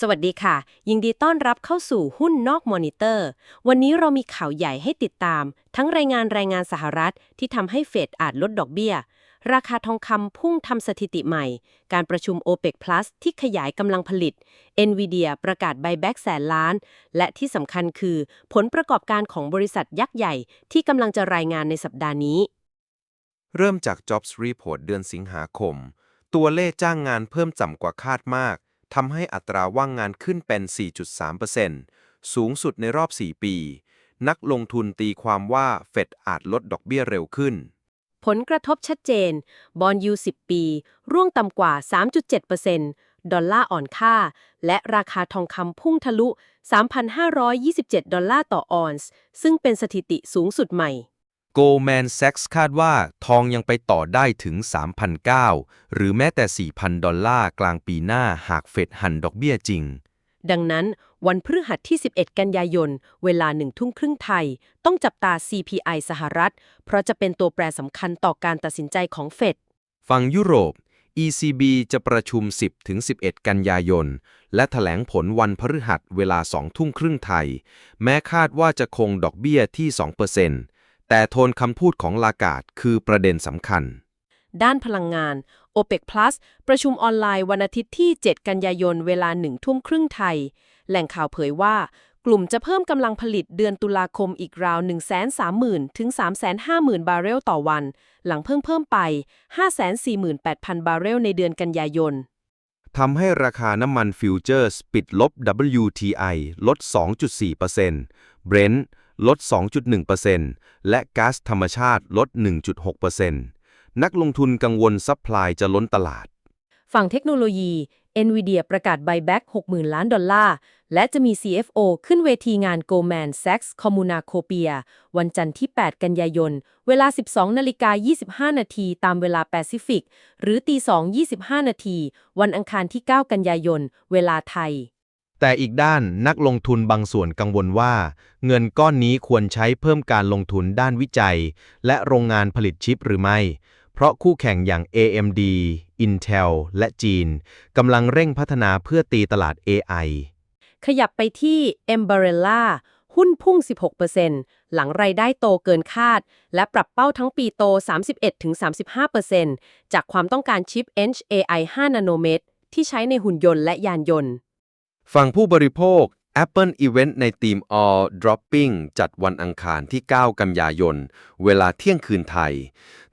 สวัสดีค่ะ ยินดีต้อนรับเข้าสู่หุ้นนอกมอนิเตอร์ วันนี้เรามีข่าวใหญ่ให้ติดตาม ทั้งรายงานรายงานสหรัฐที่ทำให้เฟดอาจลดดอกเบี้ย ราคาทองคำพุ่งทำสถิติใหม่ การประชุม OPEC Plus ที่ขยายกำลังผลิต NVIDIA ประกาศไบแบ็กแสนล้าน และที่สำคัญคือ ผลประกอบการของบริษัทยักษ์ใหญ่ที่กำลังจะรายงานในสัปดาห์นี้ เริ่มจาก Jobs Report เดือนสิงหาคม ตัวเลขจ้างงานเพิ่มต่ำกว่าคาดมาก ทำให้อัตราว่างงานขึ้นเป็น 4.3%สูงสุดในรอบ 4 ปี นักลงทุนตีความว่าเฟดอาจลดดอกเบี้ยเร็วขึ้น ผลกระทบชัดเจน บอนยู 10 ปี ร่วงต่ำกว่า 3.7%ดอลลาร์อ่อนค่า และราคาทองคำพุ่งทะลุ 3,527 ดอลลาร์ต่อออนซ์ ซึ่งเป็นสถิติสูงสุดใหม่ Goldman Sachs คาดว่าทองยังไปต่อได้ถึง 3,009 หรือแม้แต่ 4,000 ดอลลาร์กลางปีหน้าหากเฟดหันดอกเบี้ยจริง ดังนั้นวันพฤหัสที่ 11 กันยายน เวลาหนึ่งทุ่มครึ่งไทย ต้องจับตา CPI สหรัฐ เพราะจะเป็นตัวแปรสำคัญต่อการตัดสินใจของเฟดฝั่งยุโรป ECB จะประชุม 10-11 กันยายน และแถลงผลวันพฤหัสเวลา 2 ทุ่มครึ่งไทย แม้คาดว่าจะคงดอกเบี้ยที่ 2% แต่โทนคำพูดของลากาดคือประเด็นสำคัญ ด้านพลังงาน OPEC Plus ประชุมออนไลน์วันอาทิตย์ที่ 7 กันยายนเวลาหนึ่งทุ่มครึ่งไทย แหล่งข่าวเผยว่า กลุ่มจะเพิ่มกำลังผลิตเดือนตุลาคมอีกราว 130,000 ถึง 350,000 บาร์เรลต่อวัน หลังเพิ่งเพิ่มไป 548,000 บาร์เรลในเดือนกันยายนทำให้ราคาน้ำมันฟิวเจอร์สปิดลบ WTI ลด 2.4% Brent ลด 2.1%และก๊าซธรรมชาติลด 1.6%นักลงทุนกังวลซัพพลายจะล้นตลาด ฝั่งเทคโนโลยี NVIDIA ประกาศไบแบ็ก60,000 ล้านดอลลาร์ และจะมี CFO ขึ้นเวทีงาน Goldman Sachs Communacopia วันจันทร์ที่ 8 กันยายน เวลา 12 นาฬิกา 25 นาที ตามเวลาแปซิฟิก หรือตี 2 25 นาที วันอังคารที่ 9 กันยายน เวลาไทย แต่อีกด้านนักลงทุนบางส่วนกังวลว่า เงินก้อนนี้ควรใช้เพิ่มการลงทุนด้านวิจัย และโรงงานผลิตชิปหรือไม่ เพราะคู่แข่งอย่าง AMD Intel และจีนกำลังเร่งพัฒนาเพื่อตีตลาด AI ขยับไปที่ e m b a r e l l a หุ้นพุ่ง 16%หลังรายได้โตเกินคาด และปรับเป้าทั้งปีโต 31-35%จากความต้องการชิป Edge AI 5 นาโนเมตร ที่ใช้ในหุ่นยนต์และยานยนต์ ฝั่งผู้บริโภค Apple Event ในทีม All Dropping จัดวันอังคารที่ 9 กันยายน เวลาเที่ยงคืนไทย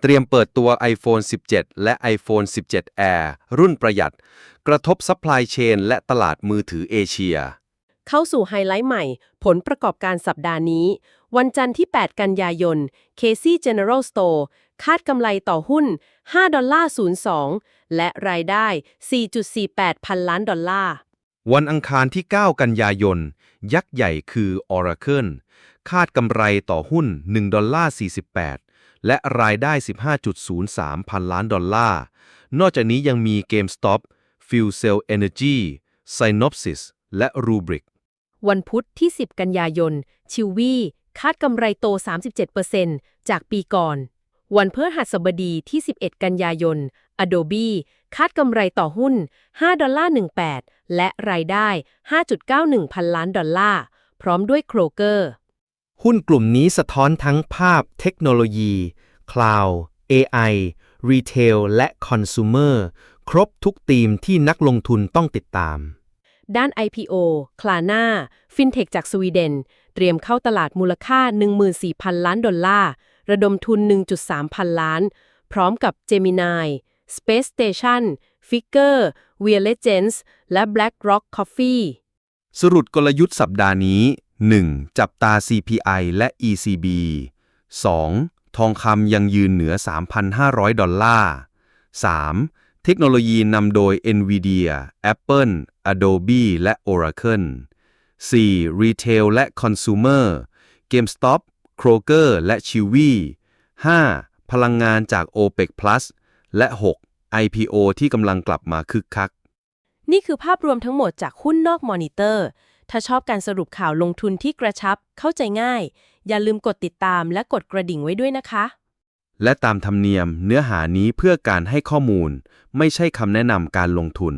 เตรียมเปิดตัว iPhone 17 และ iPhone 17 Air รุ่นประหยัด กระทบซัพพลายเชนและตลาดมือถือเอเชีย เข้าสู่ไฮไลท์ใหม่ ผลประกอบการสัปดาห์นี้ วันจันทร์ที่ 8 กันยายน Casey General Store คาดกำไรต่อหุ้น5ดอลลาร์02 และรายได้ 4.48 พันล้านดอลลาร์ วันอังคารที่ 9 กันยายน ยักษ์ใหญ่คือ Oracle คาดกำไรต่อหุ้น1ดอลลาร์48 และรายได้ 15.03 พันล้านดอลลาร์ นอกจากนี้ยังมี GameStop, FuelCell Energy, Synopsys และ Rubrik วันพุธที่ 10 กันยายน ชิววีคาดกำไรโต 37%จากปีก่อน วันพฤหัสบดีที่ 11 กันยายน Adobe คาดกำไรต่อหุ้น5ดอลลาร์18 และรายได้ 5.91 พันล้านดอลลาร์ พร้อมด้วยโครเกอร์ หุ้นกลุ่มนี้สะท้อนทั้งภาพเทคโนโลยี Cloud AI Retail และ Consumer ครบทุกธีมที่นักลงทุนต้องติดตาม ด้าน IPO คลาน่าฟินเทคจากสวีเดน เตรียมเข้าตลาดมูลค่า 14,000 ล้านดอลลาร์ ระดมทุน 1.3 พันล้าน พร้อมกับ Gemini Space Station Figure v i a l e g e n c e และ BlackRock Coffee สรุปกลยุทธ์สัปดาห์นี้ 1. จับตา CPI และ ECB 2. ทองคำยังยืนเหนือ 3,500 ดอลลาร์ 3. เทคโนโลยีนำโดย NVIDIA Apple Adobe และ Oracle 4. Retail และ Consumer GameStop Kroger และ Chewy 5. พลังงานจาก OPEC Plus และ 6. IPO ที่กำลังกลับมาคึกคัก นี่คือภาพรวมทั้งหมดจากหุ้นนอกมอนิเตอร์ ถ้าชอบการสรุปข่าวลงทุนที่กระชับ เข้าใจง่าย อย่าลืมกดติดตามและกดกระดิ่งไว้ด้วยนะคะ และตามธรรมเนียมเนื้อหานี้เพื่อการให้ข้อมูล ไม่ใช่คำแนะนำการลงทุน